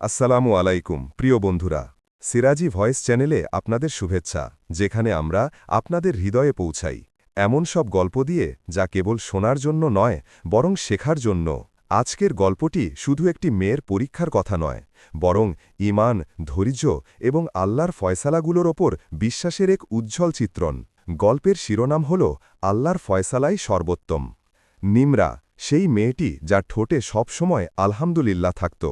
আসসালামু আলাইকুম, প্রিয় বন্ধুরা। সিরাজি ভয়েস চ্যানেলে আপনাদের শুভেচ্ছা, যেখানে আমরা আপনাদের হৃদয়ে পৌঁছাই। এমন সব গল্প দিয়ে যা কেবল শোনার জন্য নয়, বরং শেখার জন্য। আজকের গল্পটি শুধু একটি মেয়ের পরীক্ষার কথা নয়, বরং ইমান ধৈর্য এবং আল্লাহর ফয়সালাগুলোর ওপর বিশ্বাসের এক উজ্জ্বল চিত্রণ। গল্পের শিরোনাম হল, আল্লাহর ফয়সালাই সর্বোত্তম। নিমরা, সেই মেয়েটি যার ঠোঁটে সবসময় আলহামদুলিল্লাহ থাকত।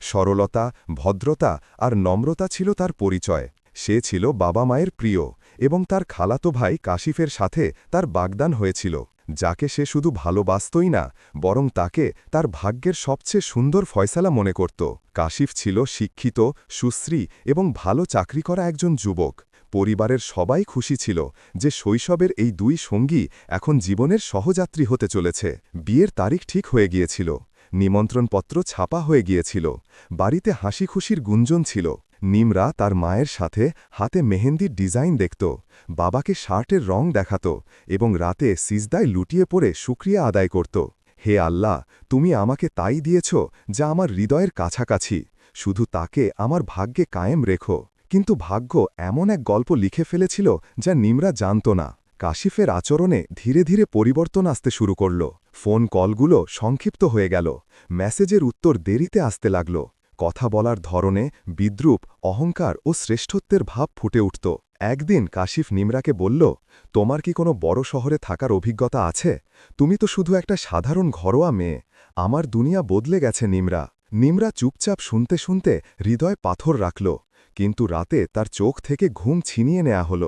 সরলতা, ভদ্রতা আর নম্রতা ছিল তার পরিচয়। সে ছিল বাবা মায়ের প্রিয় এবং তার খালাতো ভাই কাশিফের সাথে তার বাগদান হয়েছিল, যাকে সে শুধু ভালোবাসতই না, বরং তাকে তার ভাগ্যের সবচেয়ে সুন্দর ফয়সালা মনে করত। কাশিফ ছিল শিক্ষিত, সুশ্রী এবং ভালো চাকরি করা একজন যুবক। পরিবারের সবাই খুশি ছিল যে শৈশবের এই দুই সঙ্গী এখন জীবনের সহযাত্রী হতে চলেছে। বিয়ের তারিখ ঠিক হয়ে গিয়েছিল। নিমন্ত্রণপত্র ছাপা হয়ে গিয়েছিল। বাড়িতে হাসি খুশির গুঞ্জন ছিল। নিমরা তার মায়ের সাথে হাতে মেহেন্দির ডিজাইন দেখত, বাবাকে শার্টের রং দেখাত এবং রাতে সিজদায় লুটিয়ে পড়ে শুক্রিয়া আদায় করত। হে আল্লাহ, তুমি আমাকে তাই দিয়েছ যা আমার হৃদয়ের কাছাকাছি, শুধু তাকে আমার ভাগ্যে কায়েম রেখো। কিন্তু ভাগ্য এমন এক গল্প লিখে ফেলেছিল যা নিমরা জানত না। কাশিফের আচরণে ধীরে ধীরে পরিবর্তন আসতে শুরু করল। ফোন কলগুলো সংক্ষিপ্ত হয়ে গেল। মেসেজের উত্তর দেরিতে আসতে লাগল। কথা বলার ধরনে বিদ্রুপ, অহংকার ও শ্রেষ্ঠত্বের ভাব ফুটে উঠত। একদিন কাশিফ নিমরাকে বলল, তোমার কি কোনো বড় শহরে থাকার অভিজ্ঞতা আছে? তুমি তো শুধু একটা সাধারণ ঘরোয়া মেয়ে। আমার দুনিয়া বদলে গেছে নিমরা। নিমরা চুপচাপ শুনতে শুনতে হৃদয় পাথর রাখল, কিন্তু রাতে তার চোখ থেকে ঘুম ছিনিয়ে নেয়া হল।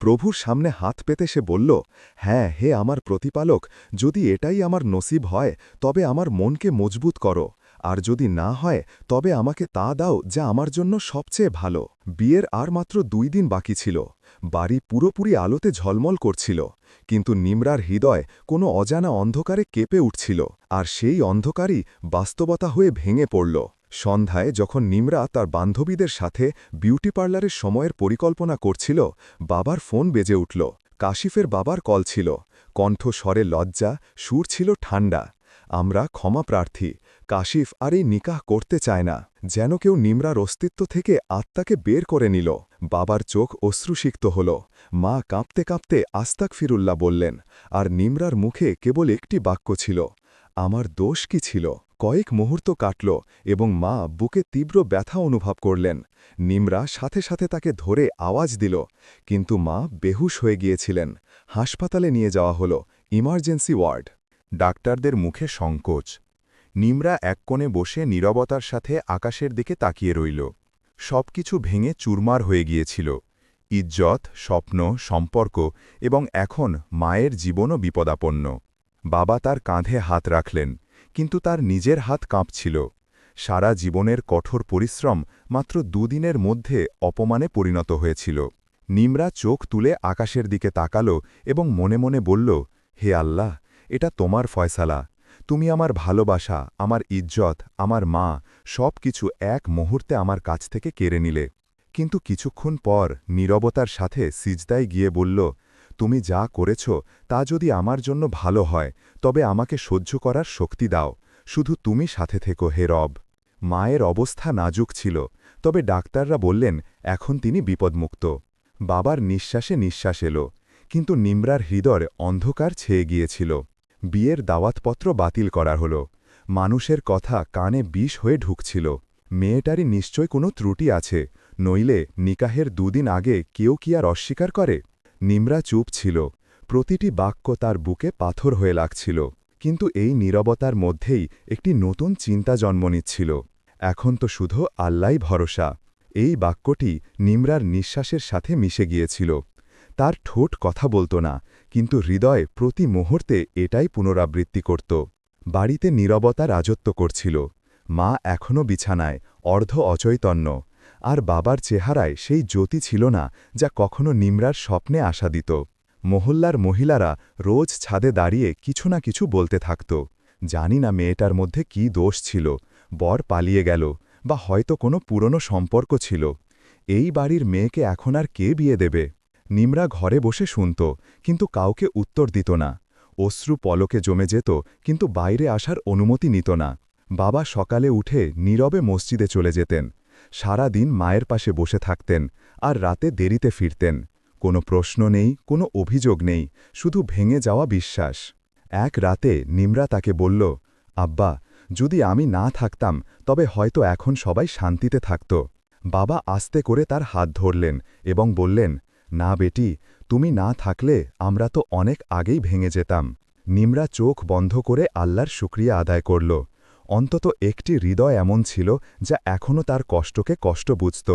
প্রভুর সামনে হাত পেতে সে বলল হ্যাঁ হে আমার প্রতিপালক, যদি এটাই আমার নসিব হয়, তবে আমার মনকে মজবুত করো। আর যদি না হয়, তবে আমাকে তা দাও যা আমার জন্য সবচেয়ে ভালো। বিয়ের আর মাত্র দুই দিন বাকি ছিল। বাড়ি পুরোপুরি আলোতে ঝলমল করছিল। কিন্তু নিমরার হৃদয় কোনো অজানা অন্ধকারে কেঁপে উঠছিল। আর সেই অন্ধকারই বাস্তবতা হয়ে ভেঙে পড়ল। সন্ধ্যায় যখন নিমরা তার বান্ধবীদের সাথে বিউটি পার্লারের সময়ের পরিকল্পনা করছিল, বাবার ফোন বেজে উঠল। কাশিফের বাবার কল ছিল। কণ্ঠ স্বরে লজ্জা, সুর ছিল ঠান্ডা আমরা ক্ষমা প্রার্থী। কাশিফ আর এই নিকাহ করতে চায় না। যেন কেউ নিমরার অস্তিত্ব থেকে আত্মাকে বের করে নিল। বাবার চোখ অশ্রুসিক্ত হল। মা কাঁপতে কাঁপতে আস্তাক ফিরুল্লাহ বললেন, আর নিমরার মুখে কেবল একটি বাক্য ছিল, আমার দোষ কি ছিল? কয়েক মুহূর্ত কাটল এবং মা বুকে তীব্র ব্যথা অনুভব করলেন। নিমরা সাথে সাথে তাকে ধরে আওয়াজ দিল, কিন্তু মা বেহুশ হয়ে গিয়েছিলেন। হাসপাতালে নিয়ে যাওয়া হল, ইমার্জেন্সি ওয়ার্ড। ডাক্তারদের মুখে সংকোচ। নিমরা এক কোণে বসে নীরবতার সাথে আকাশের দিকে তাকিয়ে রইল। সবকিছু ভেঙে চুরমার হয়ে গিয়েছিল। ইজ্জত, স্বপ্ন, সম্পর্ক এবং এখন মায়ের জীবনও বিপদাপন্ন। বাবা তার কাঁধে হাত রাখলেন। কিন্তু তার নিজের হাত কাঁপছিল। সারা জীবনের কঠোর পরিশ্রম মাত্র দুদিনের মধ্যে অপমানে পরিণত হয়েছিল। নিমরা চোখ তুলে আকাশের দিকে তাকালো এবং মনে মনে বলল, হে আল্লাহ, এটা তোমার ফয়সালা। তুমি আমার ভালোবাসা, আমার ইজ্জত, আমার মা সব কিছু এক মুহূর্তে আমার কাছ থেকে কেড়ে নিলে। কিন্তু কিছুক্ষণ পর নীরবতার সাথে সিজদায় গিয়ে বলল তুমি যা করেছ তা যদি আমার জন্য ভালো হয়, তবে আমাকে সহ্য করার শক্তি দাও। শুধু তুমি সাথে থেকো হে রব। মায়ের অবস্থা নাজুক ছিল, তবে ডাক্তাররা বললেন, এখন তিনি বিপদমুক্ত। বাবার নিঃশ্বাসে নিঃশ্বাস এলো, কিন্তু নিমরার হৃদয় অন্ধকার ছেয়ে গিয়েছিল। বিয়ের দাওয়াতপত্র বাতিল করা হল। মানুষের কথা কানে বিষ হয়ে ঢুকছিল। মেয়েটারই নিশ্চয় কোনো ত্রুটি আছে, নইলে নিকাহের দুদিন আগে কেউ কি আর অস্বীকার করে? নিমরা চুপ ছিল। প্রতিটি বাক্য তার বুকে পাথর হয়ে লাগছিল। কিন্তু এই নীরবতার মধ্যেই একটি নতুন চিন্তা জন্ম নিচ্ছিল। এখন তো শুধু আল্লাই ভরসা। এই বাক্যটি নিমরার নিঃশ্বাসের সাথে মিশে গিয়েছিল। তার ঠোঁট কথা বলতো না, কিন্তু হৃদয় প্রতি মুহূর্তে এটাই পুনরাবৃত্তি করত। বাড়িতে নীরবতা রাজত্ব করছিল। মা এখনও বিছানায়, অর্ধ অচৈতন্য। আর বাবার চেহারায় সেই জ্যোতি ছিল না, যা কখনো নিমরার স্বপ্নে আশা দিত। মহল্লার মহিলারা রোজ ছাদে দাঁড়িয়ে কিছু না কিছু বলতে থাকত। জানি না মেয়েটার মধ্যে কি দোষ ছিল, বর পালিয়ে গেল, বা হয়তো কোনো পুরনো সম্পর্ক ছিল। এই বাড়ির মেয়েকে এখন আর কে বিয়ে দেবে? নিমরা ঘরে বসে শুনত, কিন্তু কাউকে উত্তর দিত না। অশ্রু পলকে জমে যেত, কিন্তু বাইরে আসার অনুমতি নিত না। বাবা সকালে উঠে নীরবে মসজিদে চলে যেতেন। সারা দিন মায়ের পাশে বসে থাকতেন আর রাতে দেরিতে ফিরতেন। কোনো প্রশ্ন নেই, কোনো অভিযোগ নেই, শুধু ভেঙে যাওয়া বিশ্বাস। এক রাতে নিমরা তাকে বলল, আব্বা, যদি আমি না থাকতাম, তবে হয়তো এখন সবাই শান্তিতে থাকত। বাবা আস্তে করে তার হাত ধরলেন এবং বললেন, না বেটি, তুমি না থাকলে আমরা তো অনেক আগেই ভেঙে যেতাম। নিমরা চোখ বন্ধ করে আল্লাহর শুক্রিয়া আদায় করল। অন্তত একটি হৃদয় এমন ছিল যা এখনও তার কষ্টকে কষ্ট বুঝত।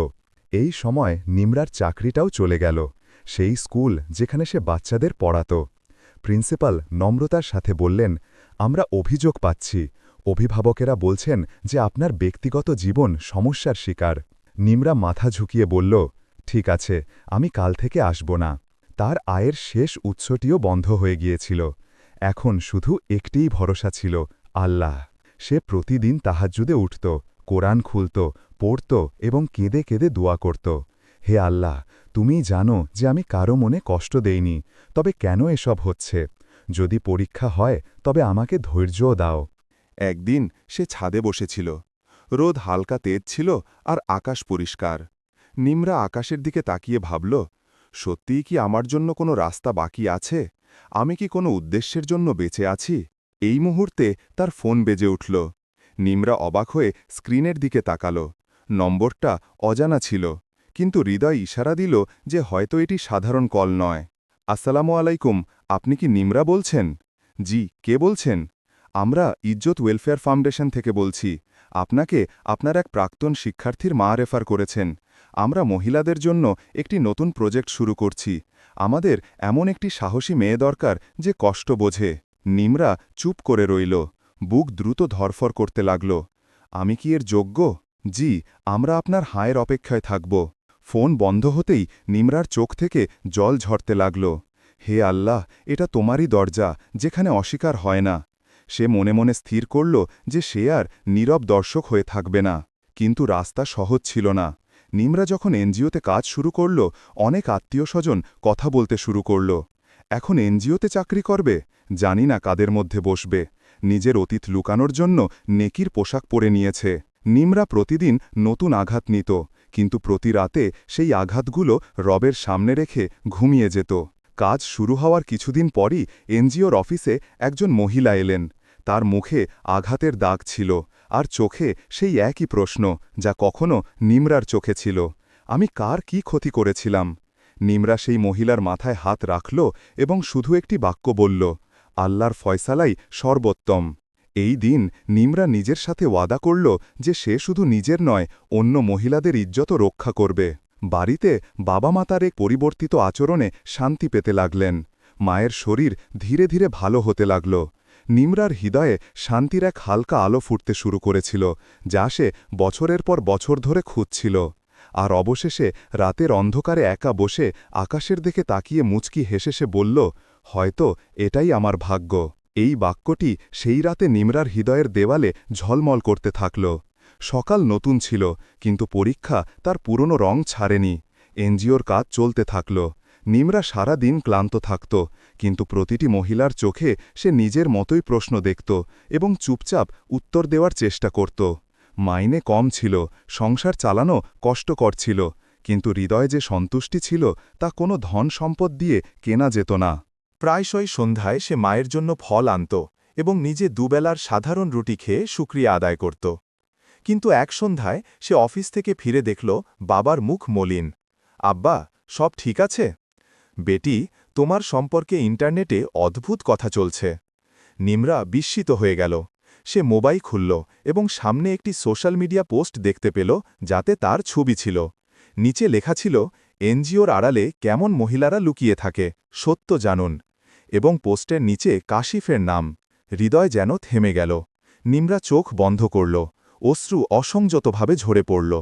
এই সময় নিমরার চাকরিটাও চলে গেল। সেই স্কুল যেখানে সে বাচ্চাদের পড়াত। প্রিন্সিপাল নম্রতার সাথে বললেন, আমরা অভিযোগ পাচ্ছি। অভিভাবকেরা বলছেন যে আপনার ব্যক্তিগত জীবন সমস্যার শিকার। নিমরা মাথা ঝুঁকিয়ে বলল, ঠিক আছে, আমি কাল থেকে আসব না। তার আয়ের শেষ উৎসটিও বন্ধ হয়ে গিয়েছিল। এখন শুধু একটিই ভরসা ছিল, আল্লাহ। সে প্রতিদিন তাহাজ্জুদে উঠত, কোরআন খুলত, পড়ত এবং কেঁদে কেঁদে দোয়া করত। হে আল্লাহ, তুমি জানো যে আমি কারও মনে কষ্ট দেইনি, তবে কেন এসব হচ্ছে? যদি পরীক্ষা হয়, তবে আমাকে ধৈর্যও দাও। একদিন সে ছাদে বসেছিল। রোদ হালকা তেজ ছিল আর আকাশ পরিষ্কার। নিমরা আকাশের দিকে তাকিয়ে ভাবল, সত্যিই কি আমার জন্য কোনো রাস্তা বাকি আছে? আমি কি কোনো উদ্দেশ্যের জন্য বেঁচে আছি? এই মুহূর্তে তার ফোন বেজে উঠল। নিমরা অবাক হয়ে স্ক্রিনের দিকে তাকাল। নম্বরটা অজানা ছিল, কিন্তু হৃদয় ইশারা দিল যে হয়তো এটি সাধারণ কল নয়। আসসালামু আলাইকুম, আপনি কি নিমরা বলছেন? জি, কে বলছেন? আমরা ইজ্জত ওয়েলফেয়ার ফাউন্ডেশন থেকে বলছি। আপনাকে আপনার এক প্রাক্তন শিক্ষার্থীর মা রেফার করেছেন। আমরা মহিলাদের জন্য একটি নতুন প্রজেক্ট শুরু করছি। আমাদের এমন একটি সাহসী মেয়ে দরকার যে কষ্ট বোঝে। নিমরা চুপ করে রইল। বুক দ্রুত ধরফর করতে লাগল। আমি কি এর যোগ্য? জি, আমরা আপনার হায়ের অপেক্ষায় থাকব। ফোন বন্ধ হতেই নিমরার চোখ থেকে জল ঝরতে লাগল। হে আল্লাহ, এটা তোমারই দরজা, যেখানে অস্বীকার হয় না। সে মনে মনে স্থির করল যে সে আর নীরব দর্শক হয়ে থাকবে না। কিন্তু রাস্তা সহজ ছিল না। নিমরা যখন এনজিওতে কাজ শুরু করল, অনেক আত্মীয় স্বজন কথা বলতে শুরু করল। এখন এনজিওতে চাকরি করবে? জানি না কাদের মধ্যে বসবে। নিজের অতীত লুকানোর জন্য নেকির পোশাক পরে নিয়েছে। নিমরা প্রতিদিন নতুন আঘাত নিত, কিন্তু প্রতি রাতে সেই আঘাতগুলো রবের সামনে রেখে ঘুমিয়ে যেত। কাজ শুরু হওয়ার কিছুদিন পরই এনজিওর অফিসে একজন মহিলা এলেন। তার মুখে আঘাতের দাগ ছিল, আর চোখে সেই একই প্রশ্ন, যা কখনো নিমরার চোখে ছিল। আমি কার কি ক্ষতি করেছিলাম? নিমরা সেই মহিলার মাথায় হাত রাখল এবং শুধু একটি বাক্য বলল আল্লাহর ফয়সালাই সর্বোত্তম। এই দিন নিমরা নিজের সাথে ওয়াদা করল যে সে শুধু নিজের নয়, অন্য মহিলাদের ইজ্জত রক্ষা করবে। বাড়িতে বাবা মাতার এক পরিবর্তিত আচরণে শান্তি পেতে লাগলেন। মায়ের শরীর ধীরে ধীরে ভালো হতে লাগল। নিমরার হৃদয়ে শান্তির এক হালকা আলো ফুটতে শুরু করেছিল, যা সে বছরের পর বছর ধরে খুঁজছিল। আর অবশেষে রাতের অন্ধকারে একা বসে আকাশের দিকে তাকিয়ে মুচকি হেসে সে বলল হয়তো এটাই আমার ভাগ্য। এই বাক্যটি সেই রাতে নিমরার হৃদয়ের দেওয়ালে ঝলমল করতে থাকল। সকাল নতুন ছিল, কিন্তু পরীক্ষা তার পুরনো রং ছাড়েনি। এনজিওর কাজ চলতে থাকল। নিমরা সারা দিন ক্লান্ত থাকত, কিন্তু প্রতিটি মহিলার চোখে সে নিজের মতোই প্রশ্ন দেখত এবং চুপচাপ উত্তর দেওয়ার চেষ্টা করত। মাইনে কম ছিল, সংসার চালানো কষ্টকর ছিল, কিন্তু হৃদয়ে যে সন্তুষ্টি ছিল তা কোনো ধন সম্পদ দিয়ে কেনা যেত না। প্রায়শই সন্ধ্যায় সে মায়ের জন্য ফল আনত এবং নিজে দুবেলার সাধারণ রুটি খেয়ে সুক্রিয়া আদায় করত। কিন্তু এক সন্ধ্যায় সে অফিস থেকে ফিরে দেখল, বাবার মুখ মলিন। আব্বা, সব ঠিক আছে? বেটি, তোমার সম্পর্কে ইন্টারনেটে অদ্ভুত কথা চলছে। নিমরা বিস্মিত হয়ে গেল। সে মোবাইল খুলল এবং সামনে একটি সোশ্যাল মিডিয়া পোস্ট দেখতে পেল, যাতে তার ছবি ছিল। নিচে লেখা ছিল, এনজিওর আড়ালে কেমন মহিলারা লুকিয়ে থাকে, সত্য জানুন। এবং পোস্টের নিচে কাশিফের নাম। হৃদয় যেন থেমে গেল। নিমরা চোখ বন্ধ করল। অশ্রু অসংযতভাবে ঝরে পড়ল।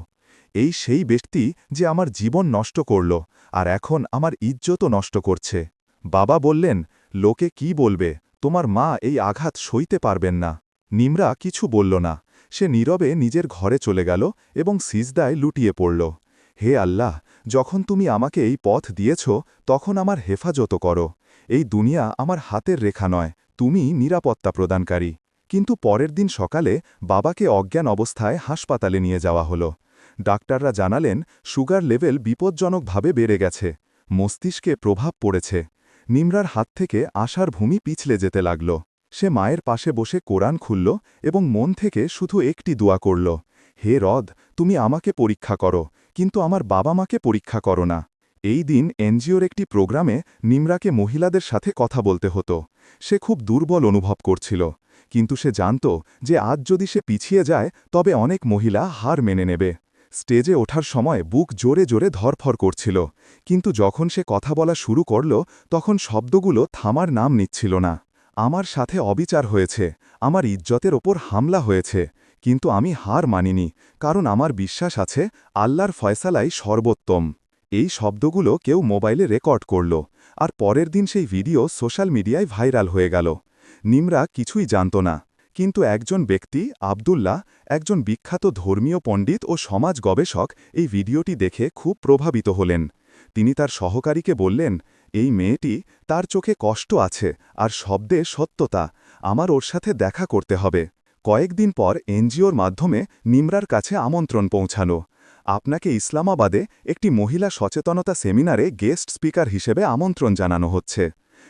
এই সেই ব্যক্তি যে আমার জীবন নষ্ট করল আর এখন আমার ইজ্জতও নষ্ট করছে। বাবা বললেন, লোকে কি বলবে? তোমার মা এই আঘাত সইতে পারবেন না। নিমরা কিছু বলল না। সে নীরবে নিজের ঘরে চলে গেল এবং সিজদায় লুটিয়ে পড়ল। হে আল্লাহ, যখন তুমি আমাকে এই পথ দিয়েছ, তখন আমার হেফাজত করো। এই দুনিয়া আমার হাতের রেখা নয়, তুমি নিরাপত্তা প্রদানকারী। কিন্তু পরের দিন সকালে বাবাকে অজ্ঞান অবস্থায় হাসপাতালে নিয়ে যাওয়া হলো। ডাক্তাররা জানালেন, সুগার লেভেল বিপজ্জনকভাবে বেড়ে গেছে। মস্তিষ্কে প্রভাব পড়েছে। নিমরার হাত থেকে আশার ভূমি পিছলে যেতে লাগল। সে মায়ের পাশে বসে কোরআন খুলল এবং মন থেকে শুধু একটি দোয়া করল, হে রদ, তুমি আমাকে পরীক্ষা করো, কিন্তু আমার বাবা মাকে পরীক্ষা করো না। এই দিন এনজিওর একটি প্রোগ্রামে নিমরাকে মহিলাদের সাথে কথা বলতে হতো। সে খুব দুর্বল অনুভব করছিল, কিন্তু সে জানত যে আজ যদি সে পিছিয়ে যায়, তবে অনেক মহিলা হার মেনে নেবে। স্টেজে ওঠার সময় বুক জোরে জোরে ধরফর করছিল, কিন্তু যখন সে কথা বলা শুরু করল, তখন শব্দগুলো থামার নাম নিচ্ছিল না। আমার সাথে অবিচার হয়েছে, আমার ইজ্জতের ওপর হামলা হয়েছে, কিন্তু আমি হার মানিনি, কারণ আমার বিশ্বাস আছে, আল্লাহর ফয়সালাই সর্বোত্তম। এই শব্দগুলো কেউ মোবাইলে রেকর্ড করল, আর পরের দিন সেই ভিডিও সোশ্যাল মিডিয়ায় ভাইরাল হয়ে গেল। নিমরা কিছুই জানত না, কিন্তু একজন ব্যক্তি, আবদুল্লাহ, একজন বিখ্যাত ধর্মীয় পণ্ডিত ও সমাজ গবেষক এই ভিডিওটি দেখে খুব প্রভাবিত হলেন। তিনি তার সহকারীকে বললেন, এই মেয়েটি, তার চোখে কষ্ট আছে, আর শব্দে সত্যতা, আমার ওর সাথে দেখা করতে হবে। কয়েকদিন পর এনজিওর মাধ্যমে নিমরার কাছে আমন্ত্রণ পৌঁছানো আপনাকে ইসলামাবাদে একটি মহিলা সচেতনতা সেমিনারে গেস্ট স্পিকার হিসেবে আমন্ত্রণ জানানো হচ্ছে।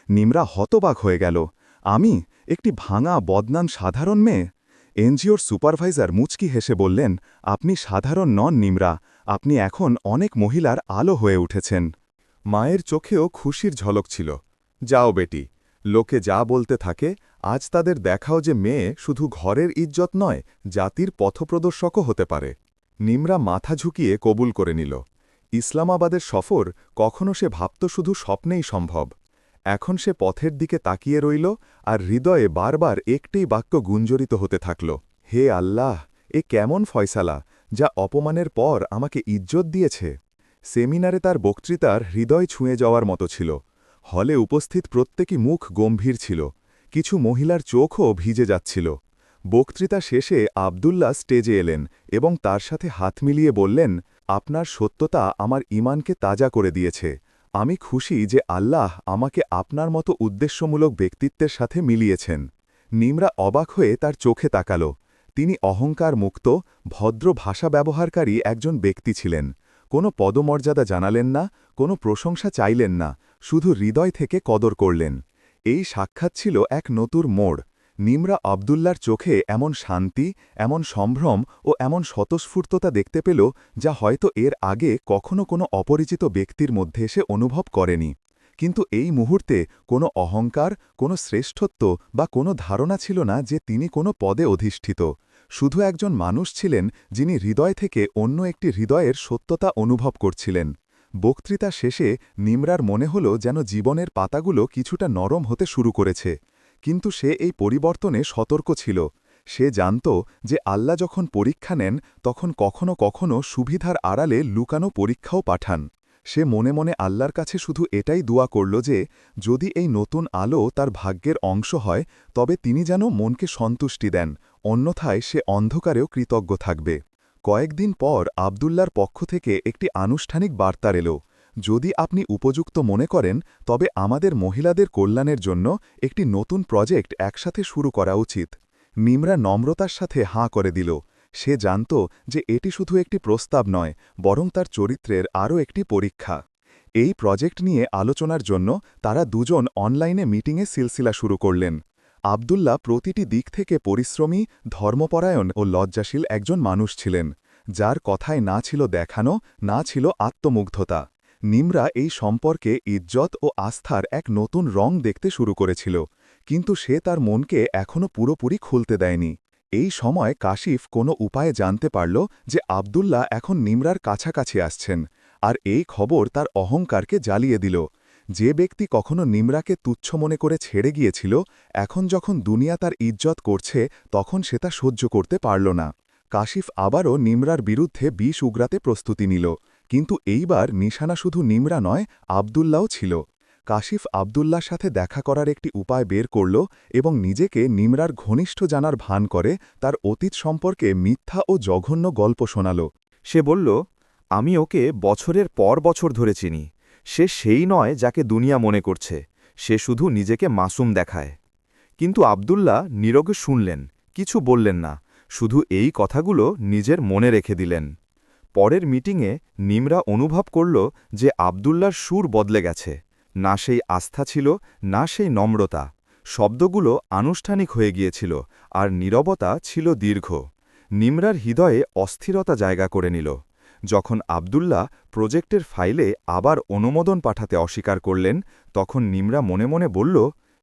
নিমরা হতবাক হয়ে গেল। আমি একটি ভাঙা, বদনাম সাধারণ মেয়ে। এনজিওর সুপারভাইজার মুচকি হেসে বললেন, আপনি সাধারণ নন নিমরা। আপনি এখন অনেক মহিলার আলো হয়ে উঠেছেন। মায়ের চোখেও খুশির ঝলক ছিল। যাও বেটি, লোকে যা বলতে থাকে, আজ তাদের দেখাও যে মেয়ে শুধু ঘরের ইজ্জত নয়, জাতির পথপ্রদর্শকও হতে পারে। নিমরা মাথা ঝুঁকিয়ে কবুল করে নিল। ইসলামাবাদের সফর কখনো সে ভাবত শুধু স্বপ্নেই সম্ভব। এখন সে পথের দিকে তাকিয়ে রইল আর হৃদয়ে বারবার একটি বাক্য গুঞ্জরিত হতে থাকল। হে আল্লাহ, এ কেমন ফয়সালা যা অপমানের পর আমাকে ইজ্জত দিয়েছে। সেমিনারে তার বক্তৃতার হৃদয় ছুঁয়ে যাওয়ার মতো ছিল। হলে উপস্থিত প্রত্যেকই মুখ গম্ভীর ছিল। কিছু মহিলার চোখও ভিজে যাচ্ছিল। বক্তৃতা শেষে আবদুল্লাহ স্টেজে এলেন এবং তার সাথে হাত মিলিয়ে বললেন, আপনার সত্যতা আমার ইমানকে তাজা করে দিয়েছে। আমি খুশি যে আল্লাহ আমাকে আপনার মতো উদ্দেশ্যমূলক ব্যক্তিত্বের সাথে মিলিয়েছেন। নিমরা অবাক হয়ে তার চোখে তাকাল। তিনি অহংকার মুক্ত, ভদ্র ভাষা ব্যবহারকারী একজন ব্যক্তি ছিলেন। কোনো পদমর্যাদা জানালেন না, কোনো প্রশংসা চাইলেন না, শুধু হৃদয় থেকে কদর করলেন। এই সাক্ষাৎ ছিল এক নতুন মোড়। নিমরা আবদুল্লার চোখে এমন শান্তি, এমন সম্ভ্রম ও এমন স্বতঃস্ফূর্ততা দেখতে পেল যা হয়তো এর আগে কখনো কোনো অপরিচিত ব্যক্তির মধ্যে এসে অনুভব করেনি। কিন্তু এই মুহূর্তে কোনো অহংকার, কোনো শ্রেষ্ঠত্ব বা কোনো ধারণা ছিল না যে তিনি কোনো পদে অধিষ্ঠিত। শুধু একজন মানুষ ছিলেন যিনি হৃদয় থেকে অন্য একটি হৃদয়ের সত্যতা অনুভব করছিলেন। বক্তৃতা শেষে নিমরার মনে হল যেন জীবনের পাতাগুলো কিছুটা নরম হতে শুরু করেছে। কিন্তু সে এই পরিবর্তনে সতর্ক ছিল। সে জানত যে আল্লাহ যখন পরীক্ষা নেন, তখন কখনো কখনো সুবিধার আড়ালে লুকানো পরীক্ষাও পাঠান। সে মনে মনে আল্লাহর কাছে শুধু এটাই দোয়া করল যে, যদি এই নতুন আলো তার ভাগ্যের অংশ হয়, তবে তিনি যেন মনকে সন্তুষ্টি দেন, অন্যথায় সে অন্ধকারেও কৃতজ্ঞ থাকবে। কয়েকদিন পর আবদুল্লার পক্ষ থেকে একটি আনুষ্ঠানিক বার্তা এলো। যদি আপনি উপযুক্ত মনে করেন, তবে আমাদের মহিলাদের কল্যাণের জন্য একটি নতুন প্রজেক্ট একসাথে শুরু করা উচিত। নিমরা নম্রতার সাথে হাঁ করে দিল। সে জানত যে এটি শুধু একটি প্রস্তাব নয়, বরং তার চরিত্রের আরও একটি পরীক্ষা। এই প্রজেক্ট নিয়ে আলোচনার জন্য তারা দুজন অনলাইনে মিটিংয়ে সিলসিলা শুরু করলেন। আবদুল্লাহ প্রতিটি দিক থেকে পরিশ্রমী, ধর্মপরায়ণ ও লজ্জাশীল একজন মানুষ ছিলেন, যার কথায় না ছিল দেখানো, না ছিল আত্মমুগ্ধতা। নিমরা এই সম্পর্কে ইজ্জত ও আস্থার এক নতুন রং দেখতে শুরু করেছিল, কিন্তু সে তার মনকে এখনও পুরোপুরি খুলতে দেয়নি। এই সময় কাশিফ কোনো উপায়ে জানতে পারল যে আবদুল্লাহ এখন নিমরার কাছাকাছি আসছেন, আর এই খবর তার অহংকারকে জ্বালিয়ে দিল। যে ব্যক্তি কখনো নিমরাকে তুচ্ছ মনে করে ছেড়ে গিয়েছিল, এখন যখন দুনিয়া তার ইজ্জত করছে, তখন সে তা সহ্য করতে পারল না। কাশিফ আবারও নিমরার বিরুদ্ধে বিষ উগরাতে প্রস্তুতি নিল। কিন্তু এইবার নিশানা শুধু নিমরা নয় আবদুল্লাও ছিল। কাশিফ আবদুল্লার সাথে দেখা করার একটি উপায় বের করল এবং নিজেকে নিমরার ঘনিষ্ঠ জানার ভান করে তার অতীত সম্পর্কে মিথ্যা ও জঘন্য গল্প শোনাল। সে বলল, আমি ওকে বছরের পর বছর ধরে চিনি। সে সেই নয় যাকে দুনিয়া মনে করছে। সে শুধু নিজেকে মাসুম দেখায়। কিন্তু আবদুল্লাহ নীরগে শুনলেন, কিছু বললেন না। শুধু এই কথাগুলো নিজের মনে রেখে দিলেন। পরের মিটিংয়ে নিমরা অনুভব করল যে আবদুল্লার সুর বদলে গেছে। না সেই আস্থা ছিল, না সেই নম্রতা। শব্দগুলো আনুষ্ঠানিক হয়ে গিয়েছিল, আর নীরবতা ছিল দীর্ঘ। নিমরার হৃদয়ে অস্থিরতা জায়গা করে নিল। যখন আবদুল্লাহ প্রজেক্টের ফাইলে আবার অনুমোদন পাঠাতে অস্বীকার করলেন, তখন নিমরা মনে মনে বলল,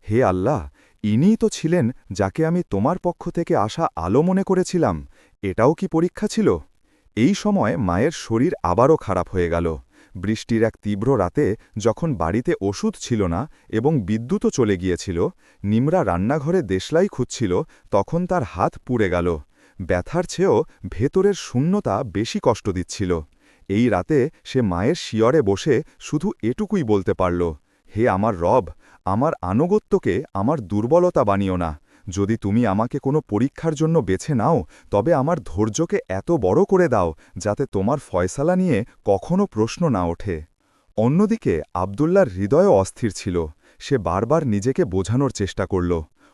হে আল্লাহ, ইনিই তো ছিলেন যাকে আমি তোমার পক্ষ থেকে আসা আলো মনে করেছিলাম। এটাও কি পরীক্ষা ছিল? এই সময় মায়ের শরীর আবারও খারাপ হয়ে গেল। বৃষ্টির এক তীব্র রাতে যখন বাড়িতে ওষুধ ছিল না এবং বিদ্যুৎও চলে গিয়েছিল, নিমরা রান্নাঘরে দেশলাই খুঁজছিল, তখন তার হাত পুড়ে গেল। ব্যথার চেয়েও ভেতরের শূন্যতা বেশি কষ্ট দিচ্ছিল। এই রাতে সে মায়ের শিয়রে বসে শুধু এটুকুই বলতে পারল, হে আমার রব, আমার আনুগত্যকে, আমার দুর্বলতা বানিও না। যদি তুমি আমাকে কোনো পরীক্ষার জন্য বেছে নাও, তবে আমার ধৈর্যকে এত বড় করে দাও যাতে তোমার ফয়সালা নিয়ে কখনো প্রশ্ন না ওঠে। অন্যদিকে আবদুল্লার হৃদয়ও অস্থির ছিল। সে বারবার নিজেকে বোঝানোর চেষ্টা করল।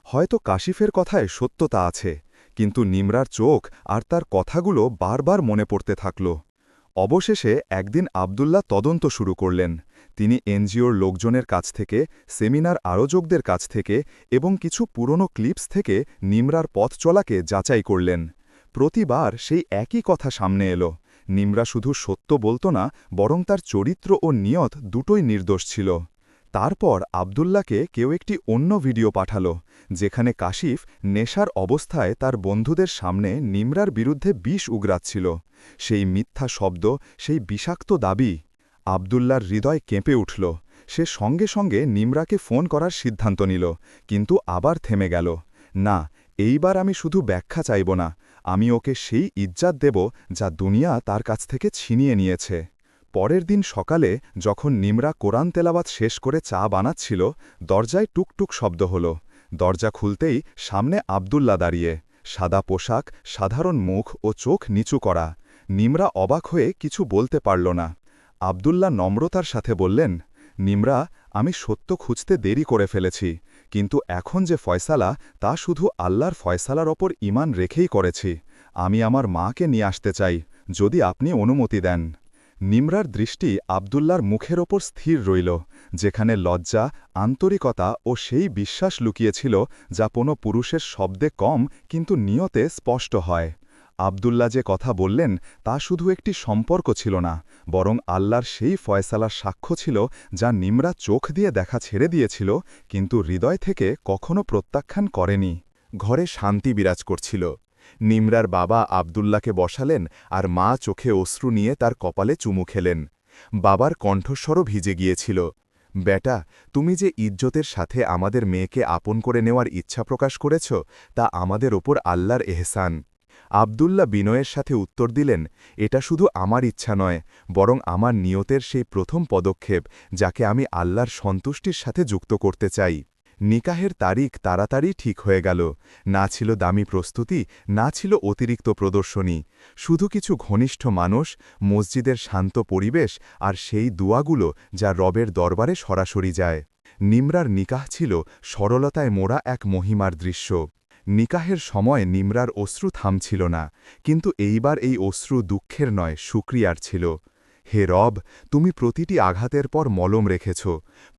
হয়তো কাশিফের কথায় সত্যতা আছে, কিন্তু নিমরার চোখ আর তার কথাগুলো বারবার মনে পড়তে থাকল। অবশেষে একদিন আবদুল্লাহ তদন্ত শুরু করলেন। তিনি এনজিওর লোকজনের কাছ থেকে, সেমিনার আয়োজকদের কাছ থেকে এবং কিছু পুরনো ক্লিপস থেকে নিমরার পথ চলাকে যাচাই করলেন। প্রতিবার সেই একই কথা সামনে এলো। নিমরা শুধু সত্য বলত না, বরং তার চরিত্র ও নিয়ত দুটোই নির্দোষ ছিল। তারপর আবদুল্লাকে কেউ একটি অন্য ভিডিও পাঠালো, যেখানে কাশিফ নেশার অবস্থায় তার বন্ধুদের সামনে নিমরার বিরুদ্ধে বিষ উগরাচ্ছিল। সেই মিথ্যা শব্দ, সেই বিষাক্ত দাবি আবদুল্লার হৃদয় কেঁপে উঠল। সে সঙ্গে সঙ্গে নিমরাকে ফোন করার সিদ্ধান্ত নিল, কিন্তু আবার থেমে গেল। না, এইবার আমি শুধু ব্যাখ্যা চাইব না, আমি ওকে সেই ইজ্জাত দেব যা দুনিয়া তার কাছ থেকে ছিনিয়ে নিয়েছে। পরের দিন সকালে যখন নিমরা কোরআন তেলাবাত শেষ করে চা বানাচ্ছিল, দরজায় টুকটুক শব্দ হল। দরজা খুলতেই সামনে আবদুল্লা দাঁড়িয়ে, সাদা পোশাক, সাধারণ মুখ ও চোখ নিচু করা। নিমরা অবাক হয়ে কিছু বলতে পারল না। আবদুল্লা নম্রতার সাথে বললেন, নিমরা, আমি সত্য খুঁজতে দেরি করে ফেলেছি, কিন্তু এখন যে ফয়সালা, তা শুধু আল্লাহর ফয়সালার ওপর ইমান রেখেই করেছি। আমি আমার মাকে নিয়ে আসতে চাই, যদি আপনি অনুমতি দেন। নিমরার দৃষ্টি আবদুল্লার মুখের ওপর স্থির রইল, যেখানে লজ্জা, আন্তরিকতা ও সেই বিশ্বাস লুকিয়েছিল, যা কোনো পুরুষের শব্দে কম, কিন্তু নিয়তে স্পষ্ট হয়। আবদুল্লা যে কথা বললেন, তা শুধু একটি সম্পর্ক ছিল না, বরং আল্লাহর সেই ফয়সালার সাক্ষ্য ছিল যা নিমরা চোখ দিয়ে দেখা ছেড়ে দিয়েছিল, কিন্তু হৃদয় থেকে কখনো প্রত্যাখ্যান করেনি। ঘরে শান্তি বিরাজ করছিল। নিমরার বাবা আবদুল্লাকে বসালেন আর মা চোখে অশ্রু নিয়ে তার কপালে চুমু খেলেন। বাবার কণ্ঠস্বরও ভিজে গিয়েছিল। বেটা, তুমি যে ইজ্জতের সাথে আমাদের মেয়েকে আপন করে নেওয়ার ইচ্ছা প্রকাশ করেছ, তা আমাদের ওপর আল্লাহর এহসান। আবদুল্লা বিনয়ের সাথে উত্তর দিলেন, এটা শুধু আমার ইচ্ছা নয়, বরং আমার নিয়তের সেই প্রথম পদক্ষেপ যাকে আমি আল্লাহর সন্তুষ্টির সাথে যুক্ত করতে চাই। নিকাহের তারিখ তাড়াতাড়ি ঠিক হয়ে গেল, না ছিল দামি প্রস্তুতি, না ছিল অতিরিক্ত প্রদর্শনী। শুধু কিছু ঘনিষ্ঠ মানুষ, মসজিদের শান্ত পরিবেশ আর সেই দুয়াগুলো যা রবের দরবারে সরাসরি যায়। নিমরার নিকাহ ছিল সরলতায় মোড়া এক মহিমার দৃশ্য। নিকাহের সময় নিমরার অশ্রু থামছিল না, কিন্তু এইবার এই অশ্রু দুঃখের নয়, সুক্রিয়ার ছিল। হে রব, তুমি প্রতিটি আঘাতের পর মলম রেখেছ,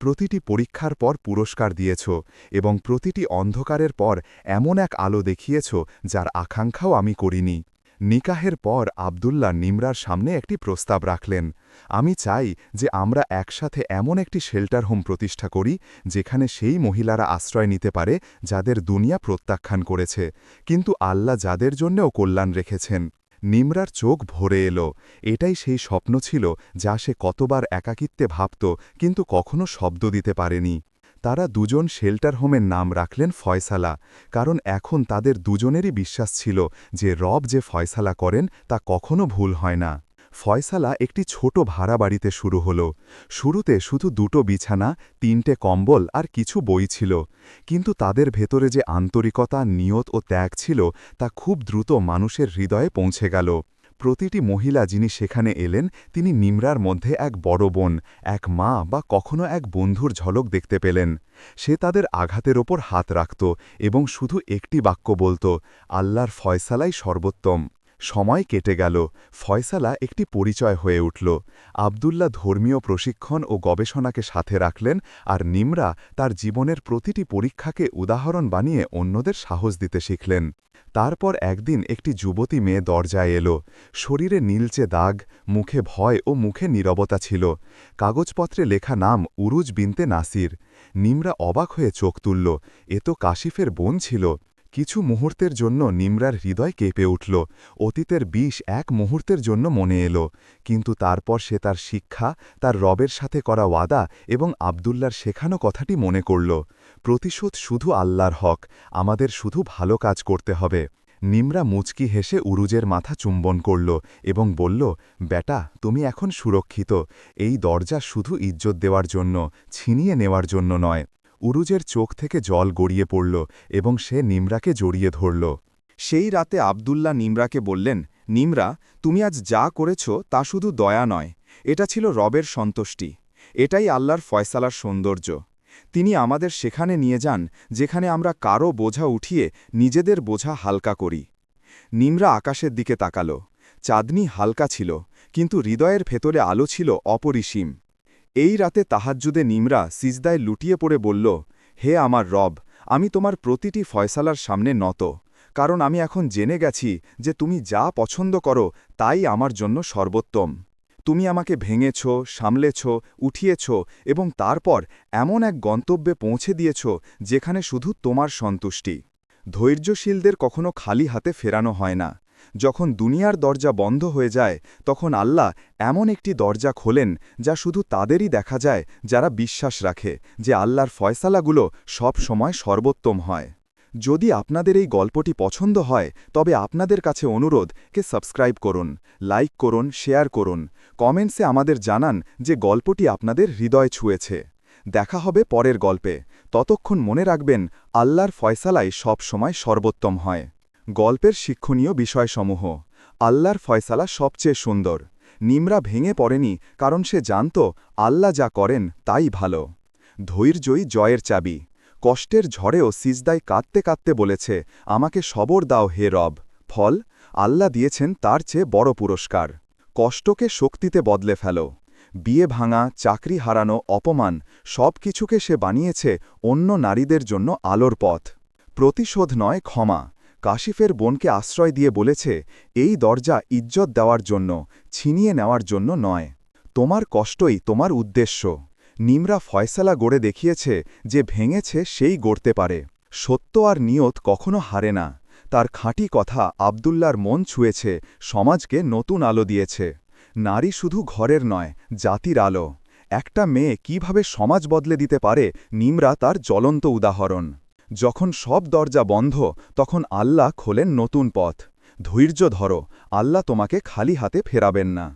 প্রতিটি পরীক্ষার পর পুরস্কার দিয়েছ, এবং প্রতিটি অন্ধকারের পর এমন এক আলো দেখিয়েছ, যার আকাঙ্ক্ষাও আমি করিনি। নিকাহের পর আবদুল্লাহ নিমরার সামনে একটি প্রস্তাব রাখলেন, আমি চাই যে আমরা একসাথে এমন একটি শেল্টার হোম প্রতিষ্ঠা করি, যেখানে সেই মহিলারা আশ্রয় নিতে পারে, যাদের দুনিয়া প্রত্যাখ্যান করেছে। কিন্তু আল্লাহ যাদের জন্যেও কল্যাণ রেখেছেন। নিমরার চোখ ভরে এলো। এটাই সেই স্বপ্ন ছিল, যা সে কতবার একাকিত্বে ভাবত, কিন্তু কখনো শব্দ দিতে পারেনি। তারা দুজন শেল্টার হোমের নাম রাখলেন ফয়সালা, কারণ এখন তাদের দুজনেরই বিশ্বাস ছিল যে রব যে ফয়সালা করেন তা কখনো ভুল হয় না। ফয়সালা একটি ছোট ভাড়া বাড়িতে শুরু হল। শুরুতে শুধু দুটো বিছানা, তিনটে কম্বল আর কিছু বই ছিল। কিন্তু তাদের ভেতরে যে আন্তরিকতা, নিয়ত ও ত্যাগ ছিল তা খুব দ্রুত মানুষের হৃদয়ে পৌঁছে গেল। প্রতিটি মহিলা যিনি সেখানে এলেন, তিনি নিমরার মধ্যে এক বড় বোন, এক মা বা কখনো এক বন্ধুর ঝলক দেখতে পেলেন। সে তাদের আঘাতের ওপর হাত রাখত এবং শুধু একটি বাক্য বলত, আল্লাহর ফয়সালাই সর্বোত্তম। সময় কেটে গেল। ফয়সালা একটি পরিচয় হয়ে উঠল। আবদুল্লাহ ধর্মীয় প্রশিক্ষণ ও গবেষণাকে সাথে রাখলেন আর নিমরা তার জীবনের প্রতিটি পরীক্ষাকে উদাহরণ বানিয়ে অন্যদের সাহস দিতে শিখলেন। তারপর একদিন একটি যুবতী মেয়ে দরজায় এলো। শরীরে নীলচে দাগ, মুখে ভয় ও মুখে নীরবতা ছিল। কাগজপত্রে লেখা নাম উরুজ বিনতে নাসির। নিমরা অবাক হয়ে চোখ তুলল। এ তো কাশিফের বোন ছিল। কিছু মুহূর্তের জন্য নিমরার হৃদয় কেঁপে উঠল। অতীতের বিষ এক মুহূর্তের জন্য মনে এলো, কিন্তু তারপর সে তার শিক্ষা, তার রবের সাথে করা ওয়াদা এবং আবদুল্লার শেখানো কথাটি মনে করল, প্রতিশোধ শুধু আল্লাহর হক, আমাদের শুধু ভালো কাজ করতে হবে। নিমরা মুচকি হেসে উরুজের মাথা চুম্বন করল এবং বলল, বেটা, তুমি এখন সুরক্ষিত, এই দরজা শুধু ইজ্জত দেওয়ার জন্য, ছিনিয়ে নেওয়ার জন্য নয়। উরুজের চোখ থেকে জল গড়িয়ে পড়ল এবং সে নিমরাকে জড়িয়ে ধরল। সেই রাতে আবদুল্লাহ নিমরাকে বললেন, নিমরা, তুমি আজ যা করেছ তা শুধু দয়া নয়, এটা ছিল রবের সন্তুষ্টি, এটাই আল্লাহর ফয়সালার সৌন্দর্য। তিনি আমাদের সেখানে নিয়ে যান, যেখানে আমরা কারও বোঝা উঠিয়ে নিজেদের বোঝা হালকা করি। নিমরা আকাশের দিকে তাকাল। চাঁদনি হালকা ছিল, কিন্তু হৃদয়ের ভেতরে আলো ছিল অপরিসীম। এই রাতে তাহাজ্জুদে নিমরা সিজদায় লুটিয়ে পড়ে বলল, হে আমার রব, আমি তোমার প্রতিটি ফয়সালার সামনে নত, কারণ আমি এখন জেনে গেছি যে তুমি যা পছন্দ করো তাই আমার জন্য সর্বোত্তম। তুমি আমাকে ভেঙেছ, সামলেছ, উঠিয়েছ এবং তারপর এমন এক গন্তব্যে পৌঁছে দিয়েছ যেখানে শুধু তোমার সন্তুষ্টি। ধৈর্যশীলদের কখনো খালি হাতে ফেরানো হয় না। যখন দুনিয়ার দরজা বন্ধ হয়ে যায়, তখন আল্লাহ এমন একটি দরজা খোলেন যা শুধু তাদেরই দেখা যায়, যারা বিশ্বাস রাখে যে আল্লাহর ফয়সালাগুলো সব সময় সর্বোত্তম হয়। যদি আপনাদের এই গল্পটি পছন্দ হয়, তবে আপনাদের কাছে অনুরোধ কে সাবস্ক্রাইব করুন, লাইক করুন, শেয়ার করুন, কমেন্টসে আমাদের জানান যে গল্পটি আপনাদের হৃদয় ছুঁয়েছে। দেখা হবে পরের গল্পে। ততক্ষণ মনে রাখবেন, আল্লাহর ফয়সালাই সব সময় সর্বোত্তম হয়। গল্পের শিক্ষণীয় বিষয়সমূহ। আল্লাহর ফয়সালা সবচেয়ে সুন্দর। নিমরা ভেঙে পড়েনি, কারণ সে জানত, আল্লাহ যা করেন তাই ভালো। ধৈর্যই জয়ের চাবি। কষ্টের ঝড়েও সিজদায় কাঁদতে কাঁদতে বলেছে, আমাকে সবর দাও হে রব। ফল, আল্লাহ দিয়েছেন তার চেয়ে বড় পুরস্কার। কষ্টকে শক্তিতে বদলে ফেল। বিয়ে ভাঙা, চাকরি হারানো, অপমান সব কিছুকে সে বানিয়েছে অন্য নারীদের জন্য আলোর পথ। প্রতিশোধ নয়, ক্ষমা। কাশিফের বোনকে আশ্রয় দিয়ে বলেছে, এই দরজা ইজ্জত দেওয়ার জন্য, ছিনিয়ে নেওয়ার জন্য নয়। তোমার কষ্টই তোমার উদ্দেশ্য। নিমরা ফয়সালা গড়ে দেখিয়েছে যে ভেঙেছে সেই গড়তে পারে। সত্য আর নিয়ত কখনো হারে না। তার খাঁটি কথা আবদুল্লার মন ছুঁয়েছে, সমাজকে নতুন আলো দিয়েছে। নারী শুধু ঘরের নয়, জাতির আলো। একটা মেয়ে কীভাবে সমাজ বদলে দিতে পারে, নিমরা তার জ্বলন্ত উদাহরণ। যখন সব দরজা বন্ধ, তখন আল্লাহ খোলেন নতুন পথ। ধৈর্য ধরো, আল্লাহ তোমাকে খালি হাতে ফেরাবেন না।